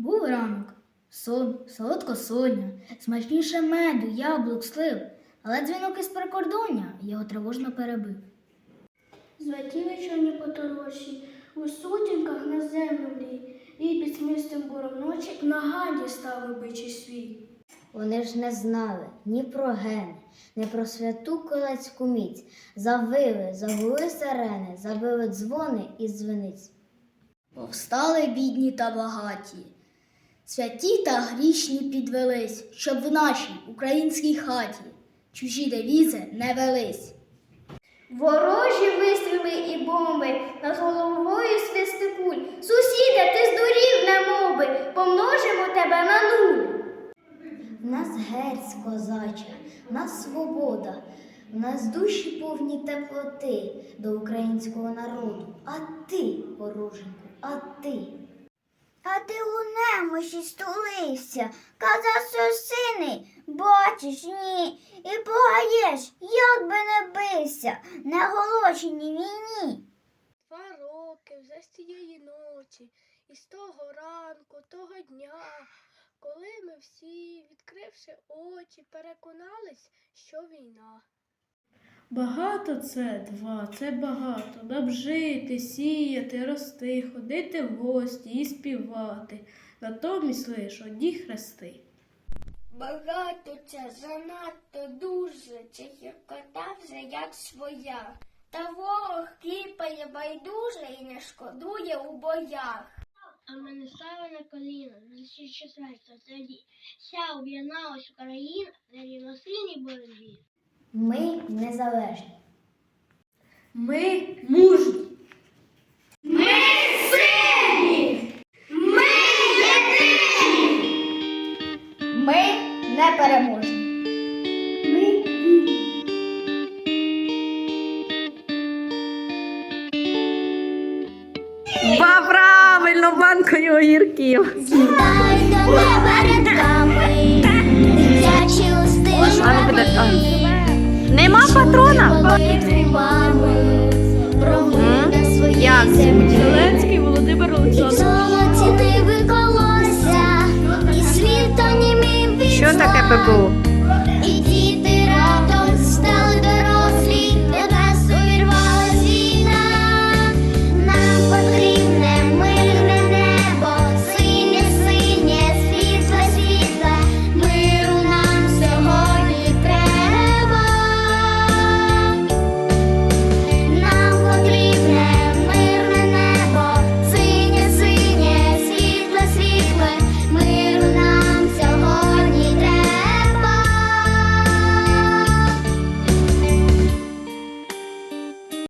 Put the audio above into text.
Був ранок, сон, солодко соня, смачніше меду, яблук, слив, але дзвінок із прикордоння його тривожно перебив. Злетіли вечорні поторочі, у сутінках на землю млій, і під смистим буром ночі на гаді став вибичий свій. Вони ж не знали ні про гени, ні про святу колецьку міць. Завили, загули сирени, забили дзвони і дзвениць. Повстали бідні та багаті, святі та грішні підвелись, щоб в нашій українській хаті чужі девізи не велись. Ворожі вистріли і бомби над головою свисти куль. Сусіде, ти здурів немоби, помножимо тебе на нуль. В нас герць козача, в нас свобода, в нас душі повні теплоти до українського народу. А ти, вороженьку, а ти. А ти у немощі стулився, казав сосини, бачиш, ні, і погаєш, як би не бився на голоченій війні. Два роки вже з цієї ночі, і з того ранку, того дня, коли ми всі, відкривши очі, переконались, що війна. Багато це два, це багато. Нам жити, сіяти, рости, ходити в гості і співати. Натомість лиш одні хрести. Багато це занадто дуже, чи гіркота вже як своя. Та ворог кліпає байдуже і не шкодує у боях. А ми не на коліна, за четверта тоді. Вся об'єдналась Україна на рівносильній боротьбі. Ми незалежні. Ми мужні. Ми сильні. Ми єдині. не переможні. Ба, правильно, банкою огірків. Як? землі. Зеленський Володимир Олександрович. Що таке. ППУ? І діти